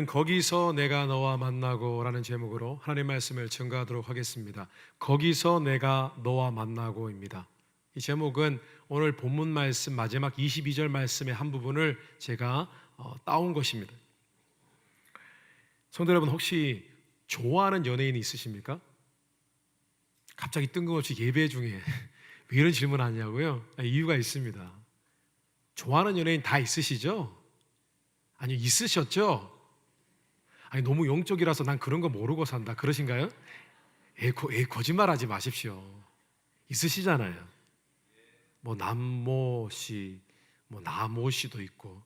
오늘은 거기서 내가 너와 만나고라는 제목으로 하나님 말씀을 증거하도록 하겠습니다. 거기서 내가 너와 만나고입니다. 이 제목은 오늘 본문 말씀 마지막 22절 말씀의 한 부분을 제가 어, 따온 것입니다. 성도 여러분 혹시 좋아하는 연예인이 있으십니까? 갑자기 뜬금없이 예배 중에 왜 이런 질문 하냐고요? 아, 이유가 있습니다. 좋아하는 연예인 다 있으시죠? 아니 있으셨죠? 아니 너무 영적이라서 난 그런 거 모르고 산다 그러신가요? 에, 거, 에 거짓말하지 마십시오. 있으시잖아요. 뭐 남모 씨, 뭐 나모 씨도 있고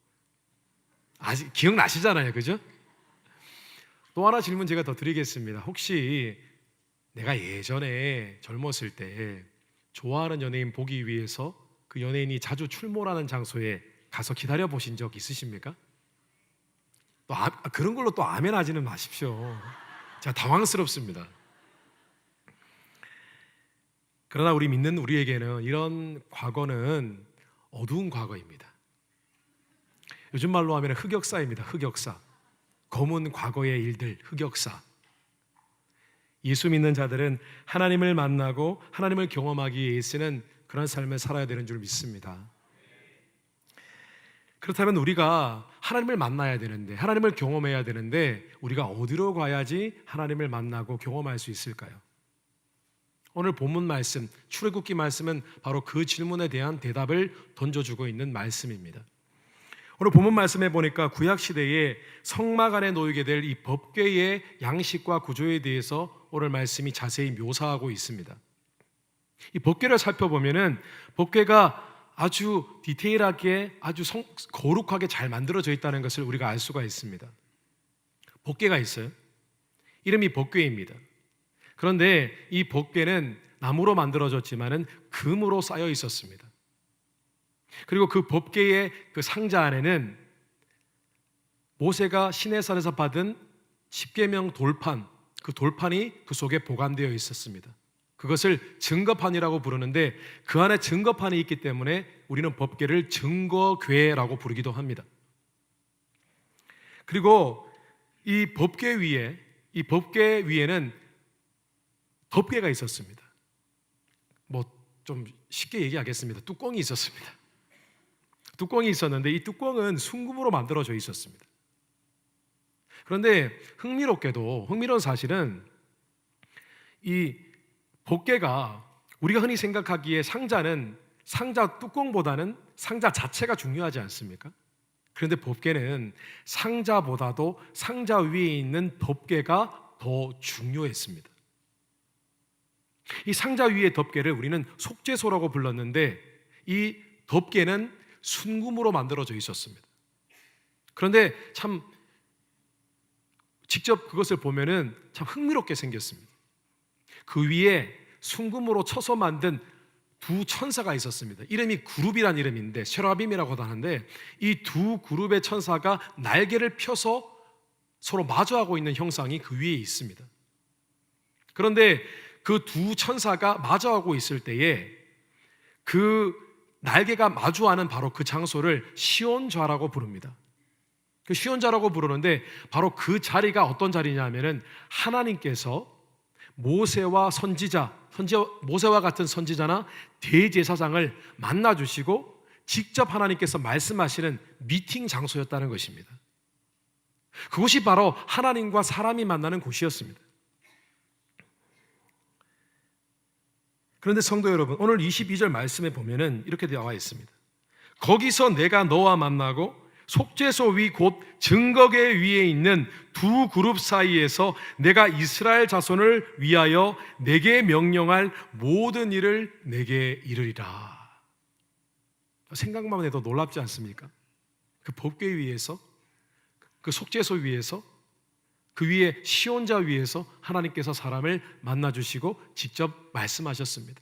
아직 기억나시잖아요, 그죠? 또 하나 질문 제가 더 드리겠습니다. 혹시 내가 예전에 젊었을 때 좋아하는 연예인 보기 위해서 그 연예인이 자주 출몰하는 장소에 가서 기다려 보신 적 있으십니까? 또 아, 그런 걸로 또 아멘 하지는 마십시오. 제가 당황스럽습니다. 그러나 우리 믿는 우리에게는 이런 과거는 어두운 과거입니다. 요즘 말로 하면 흑역사입니다. 흑역사. 검은 과거의 일들, 흑역사. 예수 믿는 자들은 하나님을 만나고 하나님을 경험하기 위해 쓰는 그런 삶을 살아야 되는 줄 믿습니다. 그렇다면 우리가 하나님을 만나야 되는데, 하나님을 경험해야 되는데, 우리가 어디로 가야지 하나님을 만나고 경험할 수 있을까요? 오늘 본문 말씀, 출애굽기 말씀은 바로 그 질문에 대한 대답을 던져주고 있는 말씀입니다. 오늘 본문 말씀에 보니까 구약 시대에 성막 안에 놓이게 될 이 법궤의 양식과 구조에 대해서 오늘 말씀이 자세히 묘사하고 있습니다. 이 법궤를 살펴보면은 법궤가 아주 디테일하게 아주 성, 거룩하게 잘 만들어져 있다는 것을 우리가 알 수가 있습니다. 법궤가 있어요. 이름이 법궤입니다. 그런데 이 법궤는 나무로 만들어졌지만은 금으로 쌓여 있었습니다. 그리고 그 법궤의 그 상자 안에는 모세가 시내산에서 받은 십계명 돌판 그 돌판이 그 속에 보관되어 있었습니다. 그것을 증거판이라고 부르는데 그 안에 증거판이 있기 때문에 우리는 법궤를 증거궤라고 부르기도 합니다. 그리고 이 법궤 위에 이 법궤 위에는 덮개가 있었습니다. 뭐 좀 쉽게 얘기하겠습니다. 뚜껑이 있었습니다. 뚜껑이 있었는데 이 뚜껑은 순금으로 만들어져 있었습니다. 그런데 흥미롭게도 흥미로운 사실은 이 법계가 우리가 흔히 생각하기에 상자는 상자 뚜껑보다는 상자 자체가 중요하지 않습니까? 그런데 법계는 상자보다도 상자 위에 있는 덮개가 더 중요했습니다. 이 상자 위의 덮개를 우리는 속죄소라고 불렀는데 이 덮개는 순금으로 만들어져 있었습니다. 그런데 참 직접 그것을 보면은 참 흥미롭게 생겼습니다. 그 위에 순금으로 쳐서 만든 두 천사가 있었습니다. 이름이 그룹이란 이름인데 쉐라빔이라고 하는데 이 두 그룹의 천사가 날개를 펴서 서로 마주하고 있는 형상이 그 위에 있습니다. 그런데 그 두 천사가 마주하고 있을 때에 그 날개가 마주하는 바로 그 장소를 시온좌라고 부릅니다. 그 시온좌라고 부르는데 바로 그 자리가 어떤 자리냐면은 하나님께서 모세와 선지자, 선지 모세와 같은 선지자나 대제사장을 만나 주시고 직접 하나님께서 말씀하시는 미팅 장소였다는 것입니다. 그곳이 바로 하나님과 사람이 만나는 곳이었습니다. 그런데 성도 여러분, 오늘 22절 말씀에 보면은 이렇게 되어 있습니다. 거기서 내가 너와 만나고 속죄소 위 곧 증거계 위에 있는 두 그룹 사이에서 내가 이스라엘 자손을 위하여 내게 명령할 모든 일을 내게 이르리라. 생각만 해도 놀랍지 않습니까? 그 법궤 위에서 그 속죄소 위에서 그 위에 시온자 위에서 하나님께서 사람을 만나 주시고 직접 말씀하셨습니다.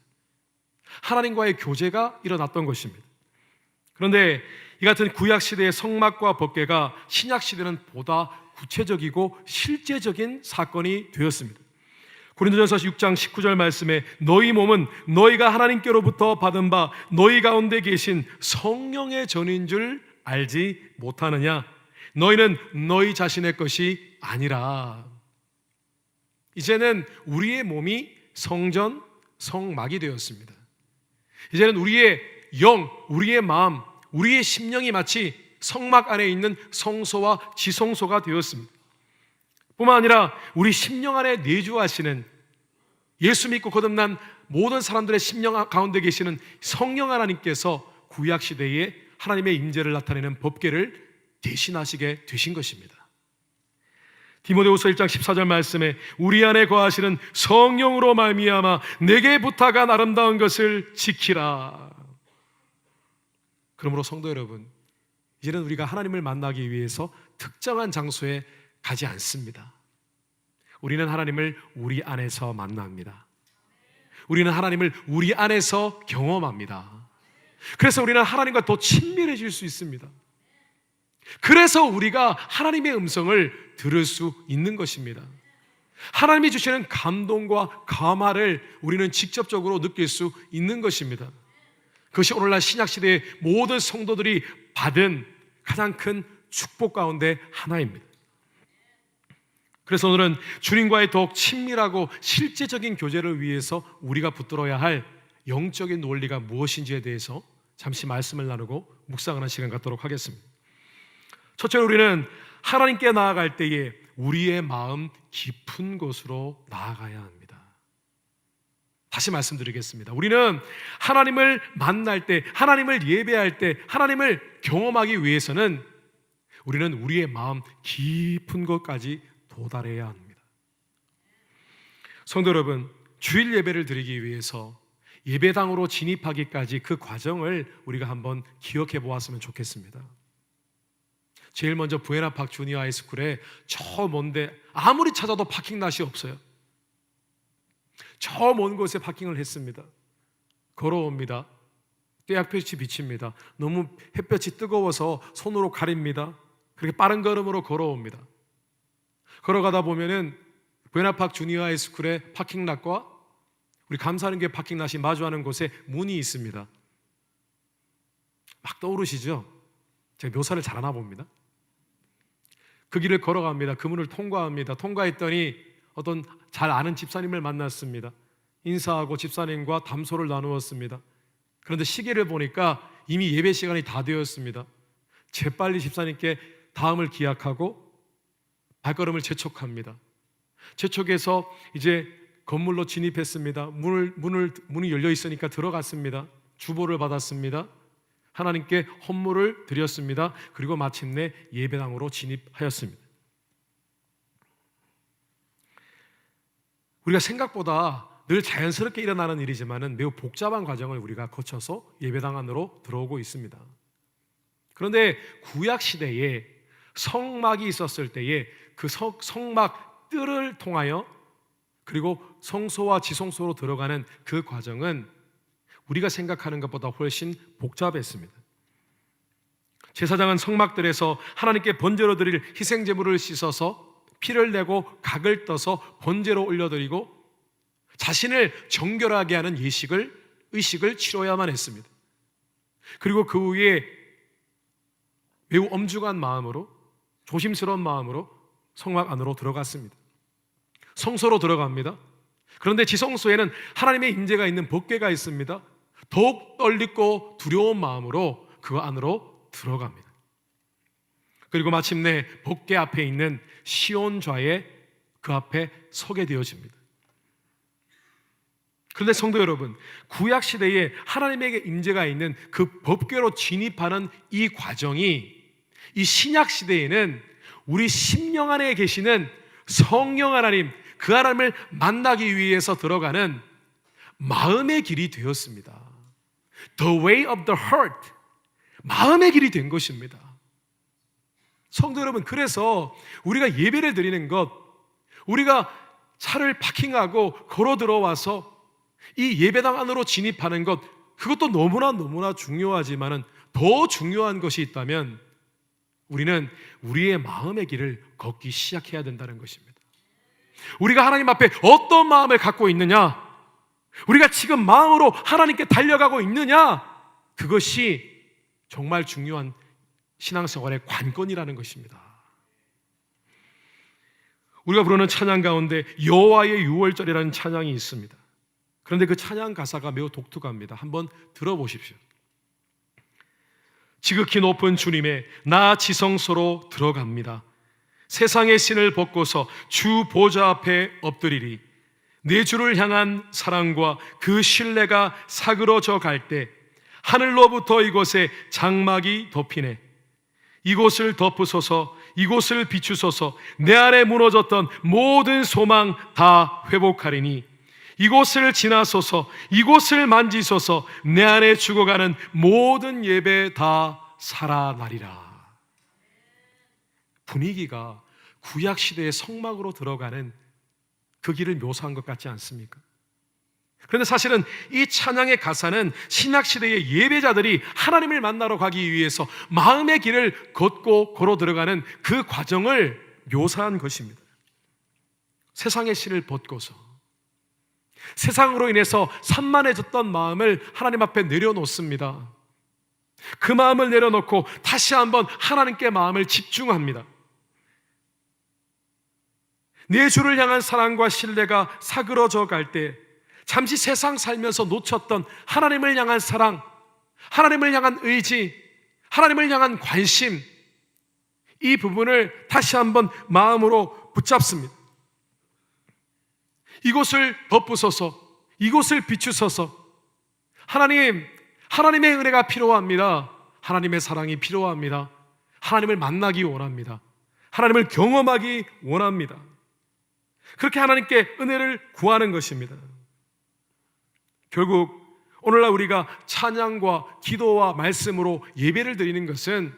하나님과의 교제가 일어났던 것입니다. 그런데 이 같은 구약 시대의 성막과 법궤가 신약 시대는 보다 구체적이고 실제적인 사건이 되었습니다. 고린도전서 6장 19절 말씀에 너희 몸은 너희가 하나님께로부터 받은 바 너희 가운데 계신 성령의 전인 줄 알지 못하느냐 너희는 너희 자신의 것이 아니라 이제는 우리의 몸이 성전 성막이 되었습니다. 이제는 우리의 영, 우리의 마음, 우리의 심령이 마치 성막 안에 있는 성소와 지성소가 되었습니다. 뿐만 아니라 우리 심령 안에 내주하시는 예수 믿고 거듭난 모든 사람들의 심령 가운데 계시는 성령 하나님께서 구약 시대에 하나님의 임재를 나타내는 법계를 대신하시게 되신 것입니다. 디모데후서 1장 14절 말씀에 우리 안에 거하시는 성령으로 말미암아 내게 부탁한 아름다운 것을 지키라. 그러므로 성도 여러분, 이제는 우리가 하나님을 만나기 위해서 특정한 장소에 가지 않습니다. 우리는 하나님을 우리 안에서 만납니다. 우리는 하나님을 우리 안에서 경험합니다. 그래서 우리는 하나님과 더 친밀해질 수 있습니다. 그래서 우리가 하나님의 음성을 들을 수 있는 것입니다. 하나님이 주시는 감동과 감화를 우리는 직접적으로 느낄 수 있는 것입니다. 그것이 오늘날 신약 시대의 모든 성도들이 받은 가장 큰 축복 가운데 하나입니다. 그래서 오늘은 주님과의 더욱 친밀하고 실제적인 교제를 위해서 우리가 붙들어야 할 영적인 논리가 무엇인지에 대해서 잠시 말씀을 나누고 묵상하는 시간 갖도록 하겠습니다. 첫째로 우리는 하나님께 나아갈 때에 우리의 마음 깊은 곳으로 나아가야 합니다. 다시 말씀드리겠습니다. 우리는 하나님을 만날 때, 하나님을 예배할 때, 하나님을 경험하기 위해서는 우리는 우리의 마음 깊은 곳까지 도달해야 합니다. 성도 여러분, 주일 예배를 드리기 위해서 예배당으로 진입하기까지 그 과정을 우리가 한번 기억해 보았으면 좋겠습니다. 제일 먼저 부에나팍 주니어 하이스쿨에 저 먼데 아무리 찾아도 파킹 낯이 없어요. 저 먼 곳에 파킹을 했습니다. 걸어옵니다. 떼약볕이 비칩니다. 너무 햇볕이 뜨거워서 손으로 가립니다. 그렇게 빠른 걸음으로 걸어옵니다. 걸어가다 보면은 부에나팍 주니어 하이스쿨의 파킹락과 우리 감사하는 게 파킹락이 마주하는 곳에 문이 있습니다. 막 떠오르시죠? 제가 묘사를 잘하나 봅니다. 그 길을 걸어갑니다. 그 문을 통과합니다. 통과했더니 어떤 잘 아는 집사님을 만났습니다. 인사하고 집사님과 담소를 나누었습니다. 그런데 시계를 보니까 이미 예배 시간이 다 되었습니다. 재빨리 집사님께 다음을 기약하고 발걸음을 재촉합니다. 재촉해서 이제 건물로 진입했습니다. 문을 문을 문이 열려 있으니까 들어갔습니다. 주보를 받았습니다. 하나님께 헌물을 드렸습니다. 그리고 마침내 예배당으로 진입하였습니다. 우리가 생각보다 늘 자연스럽게 일어나는 일이지만은 매우 복잡한 과정을 우리가 거쳐서 예배당 안으로 들어오고 있습니다. 그런데 구약 시대에 성막이 있었을 때에 그 성, 성막 뜰을 통하여 그리고 성소와 지성소로 들어가는 그 과정은 우리가 생각하는 것보다 훨씬 복잡했습니다. 제사장은 성막들에서 하나님께 번제로 드릴 희생 제물을 씻어서 피를 내고 각을 떠서 번제로 올려드리고 자신을 정결하게 하는 예식을 의식을 치러야만 했습니다. 그리고 그 후에 매우 엄중한 마음으로 조심스러운 마음으로 성막 안으로 들어갔습니다. 성소로 들어갑니다. 그런데 지성소에는 하나님의 임재가 있는 법궤가 있습니다. 더욱 떨리고 두려운 마음으로 그 안으로 들어갑니다. 그리고 마침내 법궤 앞에 있는 시온좌에 그 앞에 서게 되어집니다. 그런데 성도 여러분, 구약 시대에 하나님에게 임재가 있는 그 법궤로 진입하는 이 과정이 이 신약 시대에는 우리 심령 안에 계시는 성령 하나님, 그 하나님을 만나기 위해서 들어가는 마음의 길이 되었습니다. The way of the heart. 마음의 길이 된 것입니다. 성도 여러분, 그래서 우리가 예배를 드리는 것, 우리가 차를 파킹하고 걸어 들어와서 이 예배당 안으로 진입하는 것, 그것도 너무나 너무나 중요하지만은 더 중요한 것이 있다면 우리는 우리의 마음의 길을 걷기 시작해야 된다는 것입니다. 우리가 하나님 앞에 어떤 마음을 갖고 있느냐? 우리가 지금 마음으로 하나님께 달려가고 있느냐? 그것이 정말 중요한 신앙생활의 관건이라는 것입니다. 우리가 부르는 찬양 가운데 여호와의 유월절이라는 찬양이 있습니다. 그런데 그 찬양 가사가 매우 독특합니다. 한번 들어보십시오. 지극히 높은 주님의 나 지성소로 들어갑니다. 세상의 신을 벗고서 주 보좌 앞에 엎드리리. 내 주를 향한 사랑과 그 신뢰가 사그러져 갈 때 하늘로부터 이곳에 장막이 덮이네. 이곳을 덮으소서, 이곳을 비추소서, 내 안에 무너졌던 모든 소망 다 회복하리니, 이곳을 지나소서, 이곳을 만지소서, 내 안에 죽어가는 모든 예배 다 살아나리라. 분위기가 구약 시대의 성막으로 들어가는 그 길을 묘사한 것 같지 않습니까? 그런데 사실은 이 찬양의 가사는 신약 시대의 예배자들이 하나님을 만나러 가기 위해서 마음의 길을 걷고 걸어 들어가는 그 과정을 묘사한 것입니다. 세상의 신을 벗고서 세상으로 인해서 산만해졌던 마음을 하나님 앞에 내려놓습니다. 그 마음을 내려놓고 다시 한번 하나님께 마음을 집중합니다. 내 주를 향한 사랑과 신뢰가 사그러져 갈 때 잠시 세상 살면서 놓쳤던 하나님을 향한 사랑, 하나님을 향한 의지, 하나님을 향한 관심, 이 부분을 다시 한번 마음으로 붙잡습니다. 이곳을 덮으소서, 이곳을 비추소서, 하나님, 하나님의 은혜가 필요합니다. 하나님의 사랑이 필요합니다. 하나님을 만나기 원합니다. 하나님을 경험하기 원합니다. 그렇게 하나님께 은혜를 구하는 것입니다. 결국 오늘날 우리가 찬양과 기도와 말씀으로 예배를 드리는 것은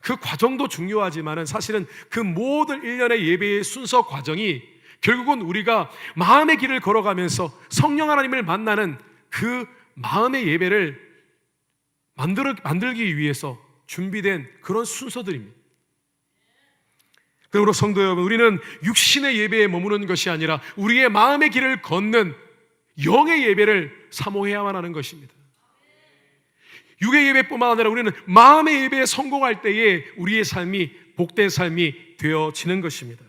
그 과정도 중요하지만은 사실은 그 모든 일련의 예배의 순서 과정이 결국은 우리가 마음의 길을 걸어가면서 성령 하나님을 만나는 그 마음의 예배를 만들어, 만들기 위해서 준비된 그런 순서들입니다. 그러므로 성도 여러분, 우리는 육신의 예배에 머무는 것이 아니라 우리의 마음의 길을 걷는 영의 예배를 사모해야만 하는 것입니다. 육의 예배뿐만 아니라 우리는 마음의 예배에 성공할 때에 우리의 삶이 복된 삶이 되어지는 것입니다.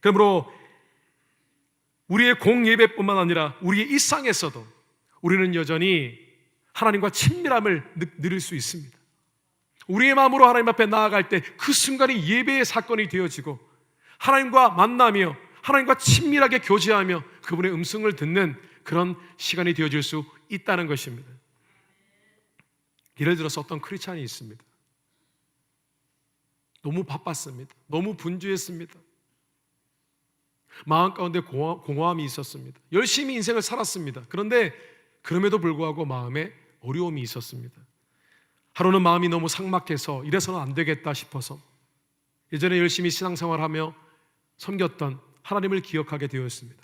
그러므로 우리의 공예배뿐만 아니라 우리의 일상에서도 우리는 여전히 하나님과 친밀함을 누릴 수 있습니다. 우리의 마음으로 하나님 앞에 나아갈 때 그 순간이 예배의 사건이 되어지고 하나님과 만나며 하나님과 친밀하게 교제하며 그분의 음성을 듣는 그런 시간이 되어질 수 있다는 것입니다. 예를 들어서 어떤 크리스찬이 있습니다. 너무 바빴습니다. 너무 분주했습니다. 마음 가운데 공허함이 있었습니다. 열심히 인생을 살았습니다. 그런데 그럼에도 불구하고 마음에 어려움이 있었습니다. 하루는 마음이 너무 삭막해서 이래서는 안 되겠다 싶어서 예전에 열심히 신앙생활하며 섬겼던 하나님을 기억하게 되었습니다.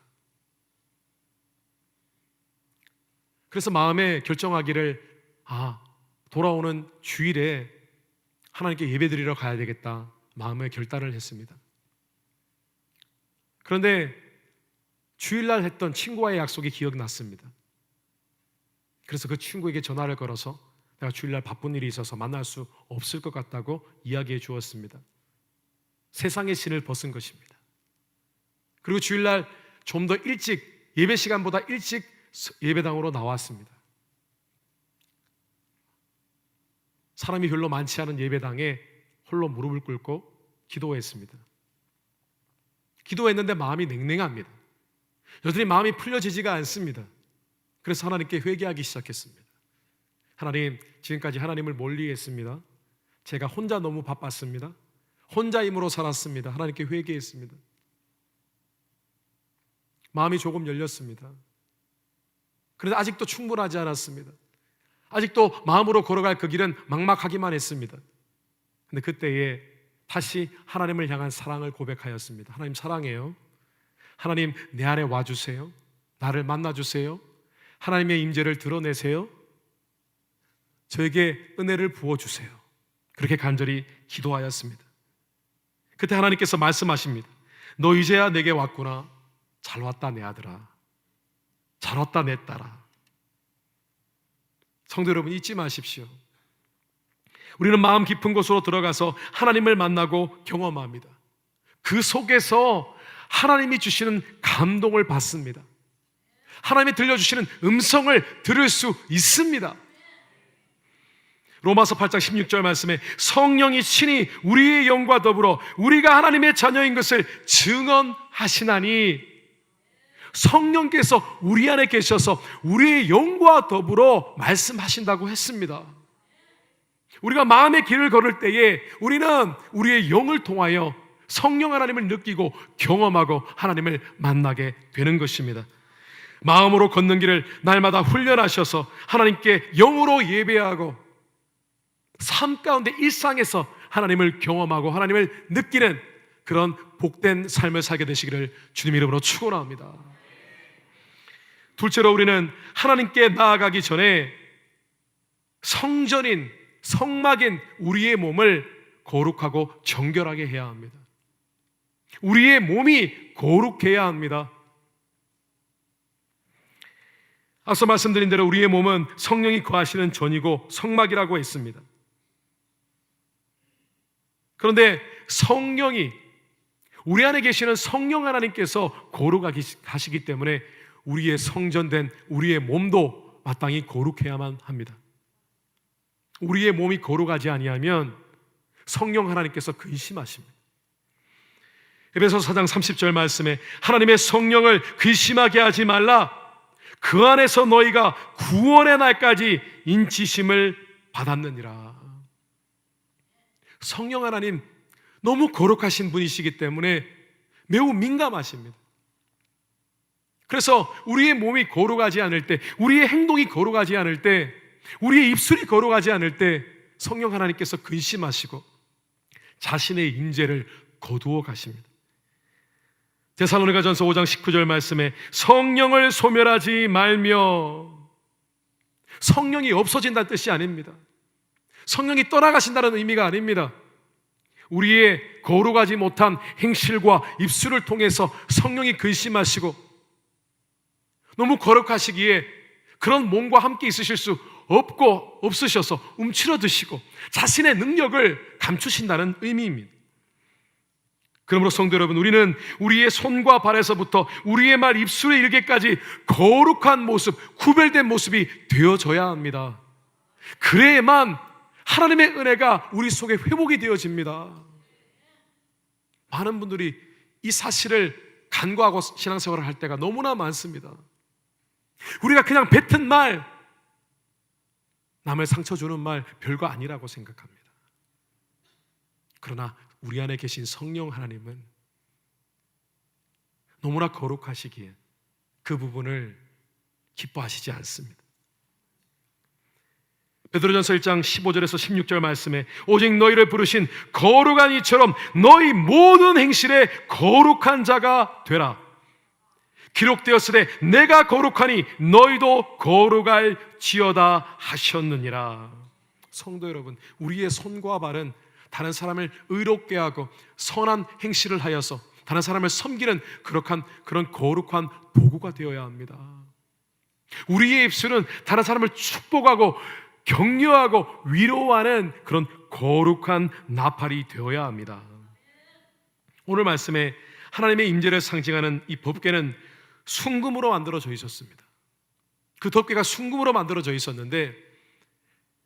그래서 마음에 결정하기를 아 돌아오는 주일에 하나님께 예배드리러 가야 되겠다 마음의 결단을 했습니다. 그런데 주일날 했던 친구와의 약속이 기억났습니다. 그래서 그 친구에게 전화를 걸어서 내가 주일날 바쁜 일이 있어서 만날 수 없을 것 같다고 이야기해 주었습니다. 세상의 신을 벗은 것입니다. 그리고 주일날 좀 더 일찍 예배 시간보다 일찍 예배당으로 나왔습니다. 사람이 별로 많지 않은 예배당에 홀로 무릎을 꿇고 기도했습니다. 기도했는데 마음이 냉랭합니다. 여전히 마음이 풀려지지가 않습니다. 그래서 하나님께 회개하기 시작했습니다. 하나님, 지금까지 하나님을 멀리 했습니다. 제가 혼자 너무 바빴습니다. 혼자 힘으로 살았습니다. 하나님께 회개했습니다. 마음이 조금 열렸습니다. 그런데 아직도 충분하지 않았습니다. 아직도 마음으로 걸어갈 그 길은 막막하기만 했습니다. 근데 그때에 다시 하나님을 향한 사랑을 고백하였습니다. 하나님 사랑해요. 하나님 내 안에 와 주세요. 나를 만나 주세요. 하나님의 임재를 드러내세요. 저에게 은혜를 부어 주세요. 그렇게 간절히 기도하였습니다. 그때 하나님께서 말씀하십니다. 너 이제야 내게 왔구나. 잘 왔다 내 아들아. 잘 왔다 내 딸아. 성도 여러분 잊지 마십시오. 우리는 마음 깊은 곳으로 들어가서 하나님을 만나고 경험합니다. 그 속에서 하나님이 주시는 감동을 받습니다. 하나님이 들려주시는 음성을 들을 수 있습니다. 로마서 8장 16절 말씀에 성령이 친히 우리의 영과 더불어 우리가 하나님의 자녀인 것을 증언하시나니 성령께서 우리 안에 계셔서 우리의 영과 더불어 말씀하신다고 했습니다. 우리가 마음의 길을 걸을 때에 우리는 우리의 영을 통하여 성령 하나님을 느끼고 경험하고 하나님을 만나게 되는 것입니다. 마음으로 걷는 길을 날마다 훈련하셔서 하나님께 영으로 예배하고 삶 가운데 일상에서 하나님을 경험하고 하나님을 느끼는 그런 복된 삶을 살게 되시기를 주님 이름으로 축원합니다. 둘째로 우리는 하나님께 나아가기 전에 성전인 성막인 우리의 몸을 거룩하고 정결하게 해야 합니다. 우리의 몸이 거룩해야 합니다. 앞서 말씀드린 대로 우리의 몸은 성령이 거하시는 전이고 성막이라고 했습니다. 그런데 성령이 우리 안에 계시는 성령 하나님께서 거룩하시기 때문에 우리의 성전된 우리의 몸도 마땅히 거룩해야만 합니다. 우리의 몸이 거룩하지 아니하면 성령 하나님께서 근심하십니다. 에베소 4장 30절 말씀에 하나님의 성령을 근심하게 하지 말라. 그 안에서 너희가 구원의 날까지 인치심을 받았느니라. 성령 하나님 너무 거룩하신 분이시기 때문에 매우 민감하십니다. 그래서 우리의 몸이 거룩하지 않을 때, 우리의 행동이 거룩하지 않을 때, 우리의 입술이 거룩하지 않을 때 성령 하나님께서 근심하시고 자신의 임재를 거두어 가십니다. 데살로니가전서 5장 19절 말씀에 성령을 소멸하지 말며 성령이 없어진다는 뜻이 아닙니다. 성령이 떠나가신다는 의미가 아닙니다. 우리의 거룩하지 못한 행실과 입술을 통해서 성령이 근심하시고 너무 거룩하시기에 그런 몸과 함께 있으실 수 없고 없으셔서 움츠러 드시고 자신의 능력을 감추신다는 의미입니다. 그러므로 성도 여러분, 우리는 우리의 손과 발에서부터 우리의 말 입술에 이르기까지 거룩한 모습, 구별된 모습이 되어져야 합니다. 그래야만 하나님의 은혜가 우리 속에 회복이 되어집니다. 많은 분들이 이 사실을 간과하고 신앙생활을 할 때가 너무나 많습니다. 우리가 그냥 뱉은 말, 남을 상처 주는 말 별거 아니라고 생각합니다. 그러나 우리 안에 계신 성령 하나님은 너무나 거룩하시기에 그 부분을 기뻐하시지 않습니다. 베드로전서 1장 15절에서 16절 말씀에 오직 너희를 부르신 거룩한 이처럼 너희 모든 행실에 거룩한 자가 되라. 기록되었으되 내가 거룩하니 너희도 거룩할 지어다 하셨느니라. 성도 여러분, 우리의 손과 발은 다른 사람을 의롭게 하고 선한 행실을 하여서 다른 사람을 섬기는 그렇한 그런 거룩한 도구가 되어야 합니다. 우리의 입술은 다른 사람을 축복하고 격려하고 위로하는 그런 거룩한 나팔이 되어야 합니다. 오늘 말씀에 하나님의 임재를 상징하는 이 법궤는 순금으로 만들어져 있었습니다. 그 덮개가 순금으로 만들어져 있었는데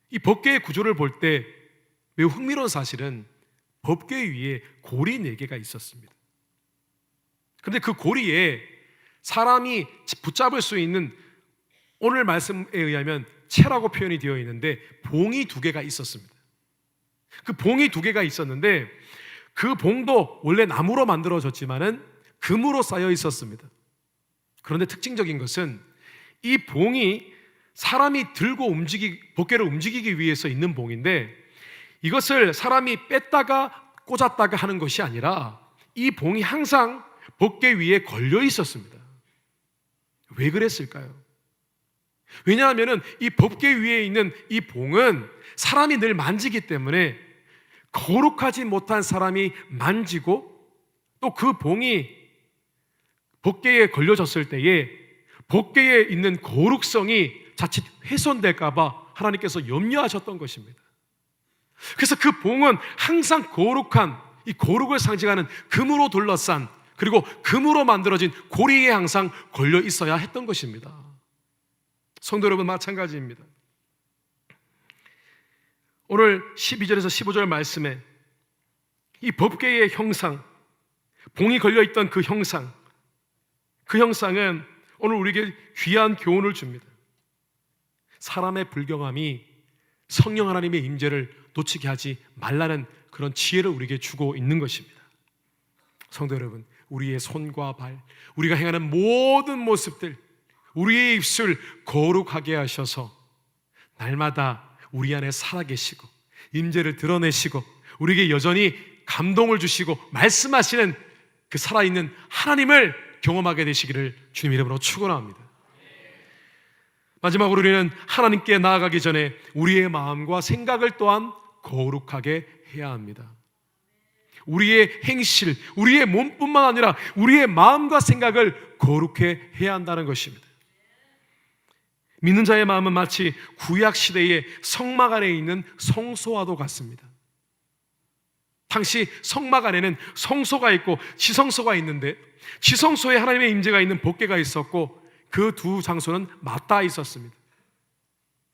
이 법궤의 구조를 볼 때 매우 흥미로운 사실은 법궤 위에 고리 네 개가 있었습니다. 근데 그 고리에 사람이 붙잡을 수 있는 오늘 말씀에 의하면 채라고 표현이 되어 있는데 봉이 두 개가 있었습니다. 그 봉이 두 개가 있었는데 그 봉도 원래 나무로 만들어졌지만은 금으로 쌓여 있었습니다. 그런데 특징적인 것은 이 봉이 사람이 들고 움직이 복개를 움직이기 위해서 있는 봉인데 이것을 사람이 뺐다가 꽂았다가 하는 것이 아니라 이 봉이 항상 복개 위에 걸려 있었습니다. 왜 그랬을까요? 왜냐하면 이 법계 위에 있는 이 봉은 사람이 늘 만지기 때문에 거룩하지 못한 사람이 만지고 또 그 봉이 법계에 걸려졌을 때에 법계에 있는 거룩성이 자칫 훼손될까봐 하나님께서 염려하셨던 것입니다. 그래서 그 봉은 항상 거룩한 이 거룩을 상징하는 금으로 둘러싼 그리고 금으로 만들어진 고리에 항상 걸려 있어야 했던 것입니다. 성도 여러분 마찬가지입니다. 오늘 12절에서 15절 말씀에 이 법계의 형상, 봉이 걸려 있던 그 형상, 그 형상은 오늘 우리에게 귀한 교훈을 줍니다. 사람의 불경함이 성령 하나님의 임재를 놓치게 하지 말라는 그런 지혜를 우리에게 주고 있는 것입니다. 성도 여러분, 우리의 손과 발, 우리가 행하는 모든 모습들, 우리의 입술 거룩하게 하셔서 날마다 우리 안에 살아계시고 임재를 드러내시고 우리에게 여전히 감동을 주시고 말씀하시는 그 살아있는 하나님을 경험하게 되시기를 주님 이름으로 축원합니다. 마지막으로 우리는 하나님께 나아가기 전에 우리의 마음과 생각을 또한 거룩하게 해야 합니다. 우리의 행실, 우리의 몸뿐만 아니라 우리의 마음과 생각을 거룩해 해야 한다는 것입니다. 믿는 자의 마음은 마치 구약 시대의 성막 안에 있는 성소와도 같습니다. 당시 성막 안에는 성소가 있고 지성소가 있는데 지성소에 하나님의 임재가 있는 법궤가 있었고 그 두 장소는 맞닿아 있었습니다.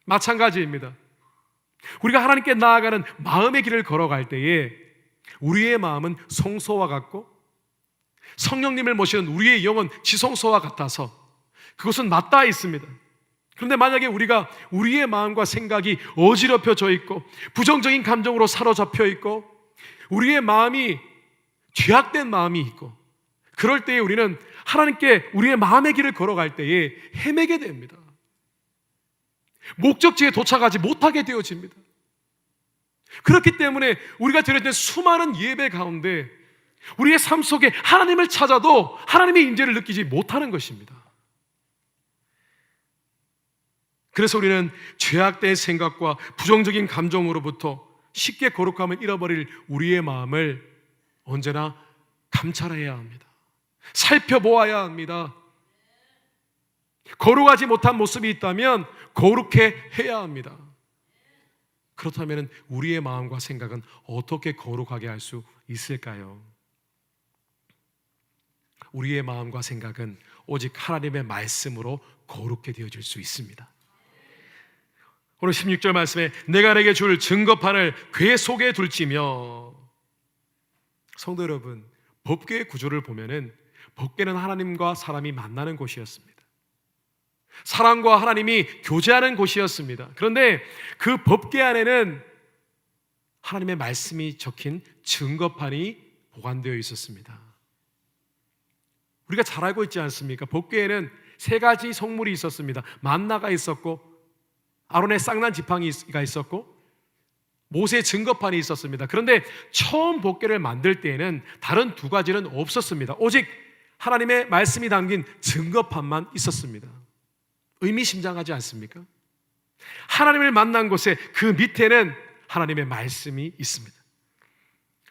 마찬가지입니다. 우리가 하나님께 나아가는 마음의 길을 걸어갈 때에 우리의 마음은 성소와 같고 성령님을 모시는 우리의 영은 지성소와 같아서 그것은 맞닿아 있습니다. 그런데 만약에 우리가 우리의 마음과 생각이 어지럽혀져 있고 부정적인 감정으로 사로잡혀 있고 우리의 마음이 죄악된 마음이 있고 그럴 때에 우리는 하나님께 우리의 마음의 길을 걸어갈 때에 헤매게 됩니다. 목적지에 도착하지 못하게 되어집니다. 그렇기 때문에 우리가 드렸던 수많은 예배 가운데 우리의 삶 속에 하나님을 찾아도 하나님의 임재를 느끼지 못하는 것입니다. 그래서 우리는 죄악된 생각과 부정적인 감정으로부터 쉽게 거룩함을 잃어버릴 우리의 마음을 언제나 감찰해야 합니다. 살펴보아야 합니다. 거룩하지 못한 모습이 있다면 거룩해 해야 합니다. 그렇다면 우리의 마음과 생각은 어떻게 거룩하게 할 수 있을까요? 우리의 마음과 생각은 오직 하나님의 말씀으로 거룩해 되어질 수 있습니다. 오늘 16절 말씀에 내가 내게 줄 증거판을 궤 속에 둘지며 성도 여러분 법궤의 구조를 보면은 법궤는 하나님과 사람이 만나는 곳이었습니다. 사람과 하나님이 교제하는 곳이었습니다. 그런데 그 법궤 안에는 하나님의 말씀이 적힌 증거판이 보관되어 있었습니다. 우리가 잘 알고 있지 않습니까? 법궤에는 세 가지 성물이 있었습니다. 만나가 있었고 아론의 쌍난 지팡이가 있었고 모세 증거판이 있었습니다. 그런데 처음 법궤를 만들 때에는 다른 두 가지는 없었습니다. 오직 하나님의 말씀이 담긴 증거판만 있었습니다. 의미심장하지 않습니까? 하나님을 만난 곳에 그 밑에는 하나님의 말씀이 있습니다.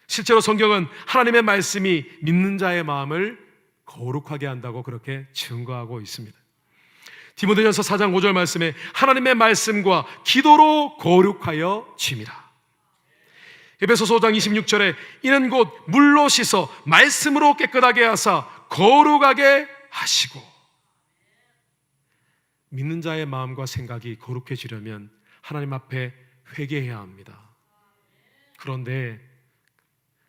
실제로 성경은 하나님의 말씀이 믿는 자의 마음을 거룩하게 한다고 그렇게 증거하고 있습니다. 디모데전서 4장 5절 말씀에 하나님의 말씀과 기도로 거룩하여 짐이라. 에베소서 5장 26절에 이는 곧 물로 씻어 말씀으로 깨끗하게 하사 거룩하게 하시고 믿는 자의 마음과 생각이 거룩해지려면 하나님 앞에 회개해야 합니다. 그런데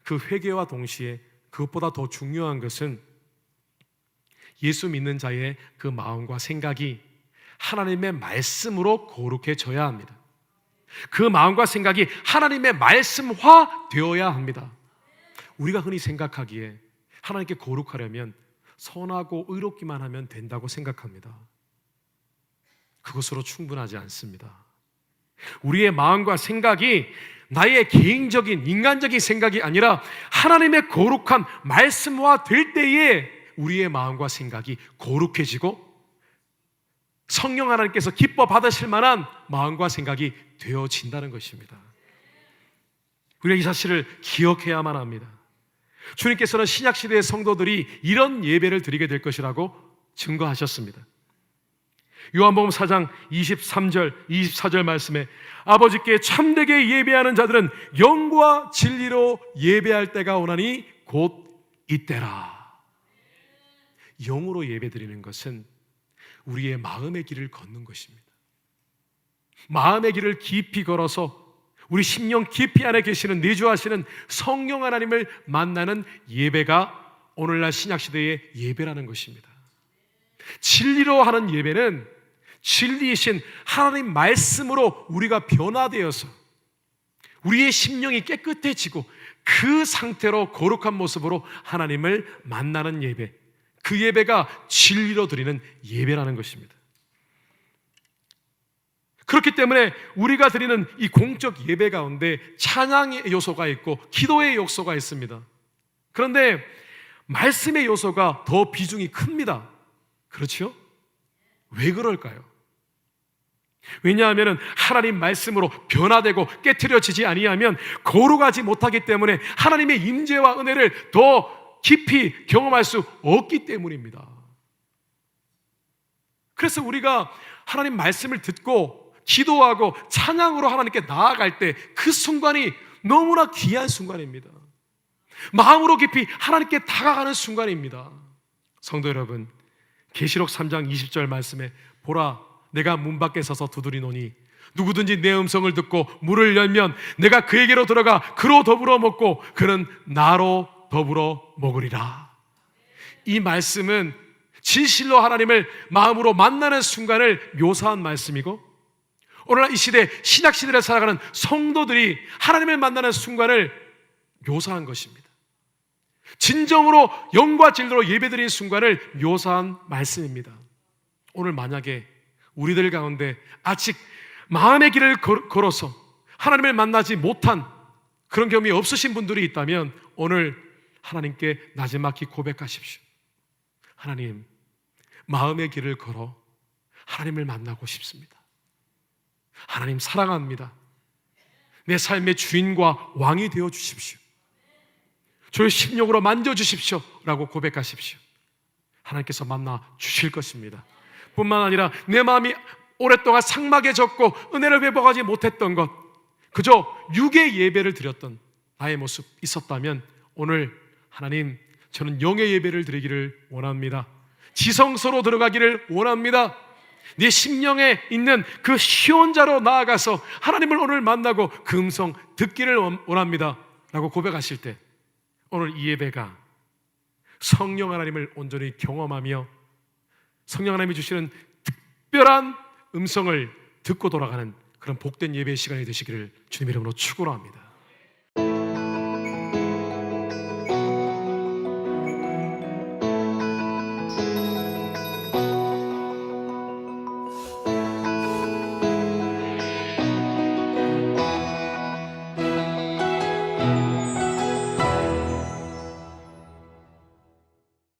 그 회개와 동시에 그것보다 더 중요한 것은 예수 믿는 자의 그 마음과 생각이 하나님의 말씀으로 거룩해져야 합니다. 그 마음과 생각이 하나님의 말씀화 되어야 합니다. 우리가 흔히 생각하기에 하나님께 거룩하려면 선하고 의롭기만 하면 된다고 생각합니다. 그것으로 충분하지 않습니다. 우리의 마음과 생각이 나의 개인적인 인간적인 생각이 아니라 하나님의 거룩한 말씀화 될 때에 우리의 마음과 생각이 거룩해지고 성령 하나님께서 기뻐 받으실 만한 마음과 생각이 되어진다는 것입니다. 우리가 이 사실을 기억해야만 합니다. 주님께서는 신약 시대의 성도들이 이런 예배를 드리게 될 것이라고 증거하셨습니다. 요한복음 4장 23절, 24절 말씀에 아버지께 참되게 예배하는 자들은 영과 진리로 예배할 때가 오나니 곧 이때라. 영으로 예배드리는 것은 우리의 마음의 길을 걷는 것입니다. 마음의 길을 깊이 걸어서 우리 심령 깊이 안에 계시는 내주하시는 성령 하나님을 만나는 예배가 오늘날 신약 시대의 예배라는 것입니다. 진리로 하는 예배는 진리이신 하나님 말씀으로 우리가 변화되어서 우리의 심령이 깨끗해지고 그 상태로 거룩한 모습으로 하나님을 만나는 예배. 그 예배가 진리로 드리는 예배라는 것입니다. 그렇기 때문에 우리가 드리는 이 공적 예배 가운데 찬양의 요소가 있고 기도의 요소가 있습니다. 그런데 말씀의 요소가 더 비중이 큽니다. 그렇죠? 왜 그럴까요? 왜냐하면 하나님 말씀으로 변화되고 깨트려지지 아니하면 거룩하지 못하기 때문에 하나님의 임재와 은혜를 더 깊이 경험할 수 없기 때문입니다. 그래서 우리가 하나님 말씀을 듣고 기도하고 찬양으로 하나님께 나아갈 때 그 순간이 너무나 귀한 순간입니다. 마음으로 깊이 하나님께 다가가는 순간입니다. 성도 여러분, 계시록 3장 20절 말씀에 보라 내가 문 밖에 서서 두드리노니 누구든지 내 음성을 듣고 문을 열면 내가 그에게로 들어가 그로 더불어 먹고 그는 나로 더불어 먹으리라. 이 말씀은 진실로 하나님을 마음으로 만나는 순간을 묘사한 말씀이고 오늘날 이 시대 신약 시대를 살아가는 성도들이 하나님을 만나는 순간을 묘사한 것입니다. 진정으로 영과 진리로 예배드린 순간을 묘사한 말씀입니다. 오늘 만약에 우리들 가운데 아직 마음의 길을 걸어서 하나님을 만나지 못한 그런 경험이 없으신 분들이 있다면 오늘 하나님께 나지막히 고백하십시오. 하나님, 마음의 길을 걸어 하나님을 만나고 싶습니다. 하나님 사랑합니다. 내 삶의 주인과 왕이 되어 주십시오. 저의 심령으로 만져 주십시오. 라고 고백하십시오. 하나님께서 만나 주실 것입니다. 뿐만 아니라 내 마음이 오랫동안 상막해졌고 은혜를 회복하지 못했던 것, 그저 육의 예배를 드렸던 나의 모습 있었다면 오늘 하나님 저는 영의 예배를 드리기를 원합니다. 지성소로 들어가기를 원합니다. 네 심령에 있는 그 시온자로 나아가서 하나님을 오늘 만나고 그 음성 듣기를 원합니다. 라고 고백하실 때 오늘 이 예배가 성령 하나님을 온전히 경험하며 성령 하나님이 주시는 특별한 음성을 듣고 돌아가는 그런 복된 예배의 시간이 되시기를 주님의 이름으로 축원합니다.